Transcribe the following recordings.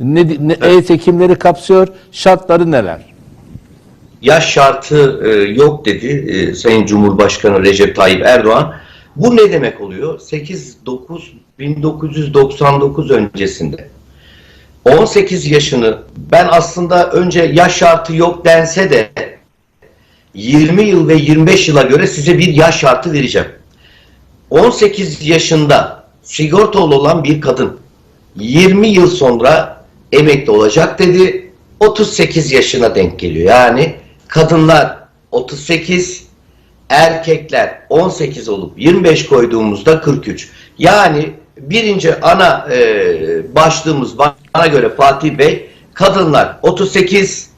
Ne, ne EYT kimleri kapsıyor? Şartları neler? yaş şartı e, yok dedi e, Sayın Cumhurbaşkanı Recep Tayyip Erdoğan. Bu ne demek oluyor? 8-9 1999 öncesinde 18 yaşını ben aslında önce yaş şartı yok dense de 20 yıl ve 25 yıla göre size bir yaş şartı vereceğim. 18 yaşında sigortalı olan bir kadın 20 yıl sonra emekli olacak dedi. 38 yaşına denk geliyor. Yani kadınlar 38, erkekler 18 olup 25 koyduğumuzda 43. Yani birinci ana e, başlığımız bana göre Fatih Bey kadınlar 38,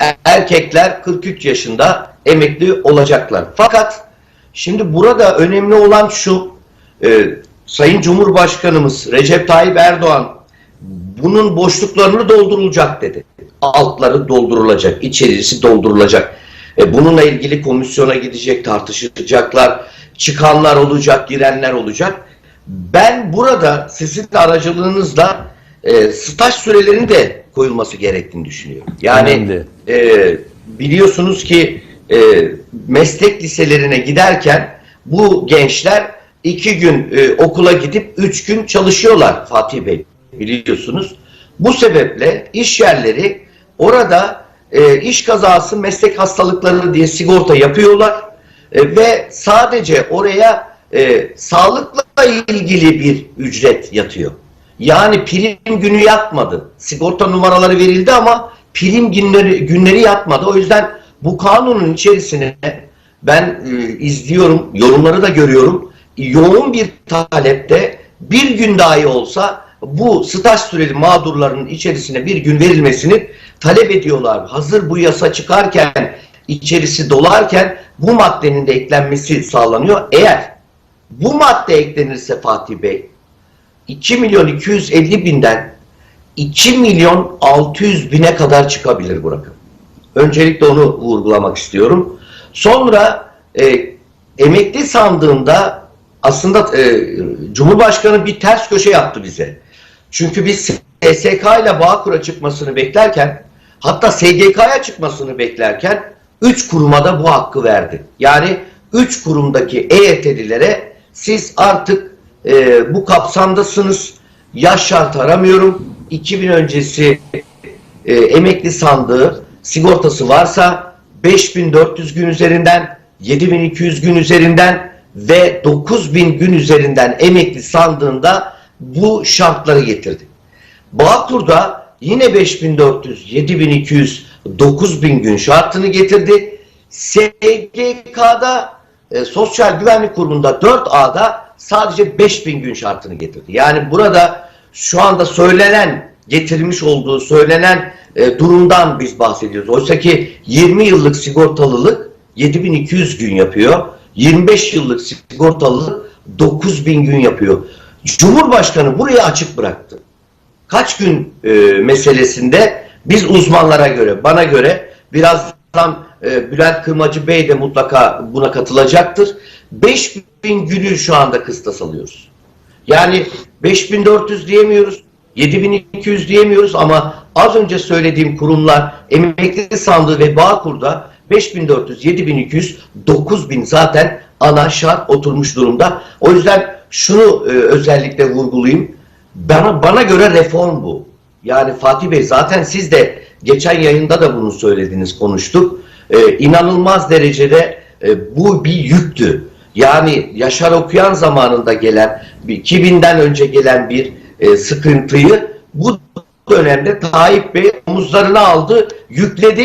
er- erkekler 43 yaşında emekli olacaklar. Fakat şimdi burada önemli olan şu e, Sayın Cumhurbaşkanımız Recep Tayyip Erdoğan bunun boşluklarını doldurulacak dedi. Altları doldurulacak, içerisi doldurulacak. E, bununla ilgili komisyona gidecek, tartışacaklar, çıkanlar olacak, girenler olacak. Ben burada sizin aracılığınızla e, staj sürelerinin de koyulması gerektiğini düşünüyorum. Yani Önemli. e, biliyorsunuz ki e, meslek liselerine giderken bu gençler iki gün e, okula gidip üç gün çalışıyorlar Fatih Bey biliyorsunuz. Bu sebeple iş yerleri orada e, iş kazası meslek hastalıkları diye sigorta yapıyorlar E, ve sadece oraya e, sağlıkla ilgili bir ücret yatıyor. Yani prim günü yatmadı. Sigorta numaraları verildi ama prim günleri, günleri yatmadı. O yüzden bu kanunun içerisine ben e, izliyorum, yorumları da görüyorum. Yoğun bir talepte bir gün dahi olsa bu staj süreli mağdurların içerisine bir gün verilmesini talep ediyorlar. Hazır bu yasa çıkarken, içerisi dolarken bu maddenin de eklenmesi sağlanıyor. Eğer bu madde eklenirse Fatih Bey 2 milyon 250 binden 2 milyon 600 bine kadar çıkabilir bu rakam. Öncelikle onu vurgulamak istiyorum. Sonra e, emekli sandığında aslında e, Cumhurbaşkanı bir ters köşe yaptı bize. Çünkü biz SSK ile Bağkur'a çıkmasını beklerken hatta SGK'ya çıkmasını beklerken 3 kuruma da bu hakkı verdi. Yani 3 kurumdaki EYT'lilere siz artık e, bu kapsamdasınız. Yaş şart aramıyorum. 2000 öncesi e, emekli sandığı sigortası varsa 5400 gün üzerinden 7200 gün üzerinden ve 9000 gün üzerinden emekli sandığında bu şartları getirdi. Bağkur'da yine 5400, 7200, 9000 gün şartını getirdi. SGK'da e, Sosyal Güvenlik Kurumu'nda 4A'da sadece 5000 gün şartını getirdi. Yani burada şu anda söylenen, getirilmiş olduğu söylenen e, durumdan biz bahsediyoruz. Oysa ki 20 yıllık sigortalılık 7200 gün yapıyor. 25 yıllık sigortalılık 9000 gün yapıyor. Cumhurbaşkanı burayı açık bıraktı. Kaç gün e, meselesinde biz uzmanlara göre, bana göre birazdan e, Bülent Kırmacı Bey de mutlaka buna katılacaktır. 5000 günü şu anda kıstas alıyoruz. Yani 5400 diyemiyoruz, 7200 diyemiyoruz ama az önce söylediğim kurumlar emekli sandığı ve Bağkur'da 5400, 7200, 9000 zaten ana şart oturmuş durumda. O yüzden şunu e, özellikle vurgulayayım. Bana, bana göre reform bu. Yani Fatih Bey zaten siz de geçen yayında da bunu söylediniz, konuştuk. E, inanılmaz derecede e, bu bir yüktü. Yani Yaşar Okuyan zamanında gelen, bir 2000'den önce gelen bir e, sıkıntıyı bu dönemde Tayyip Bey omuzlarına aldı, yükledi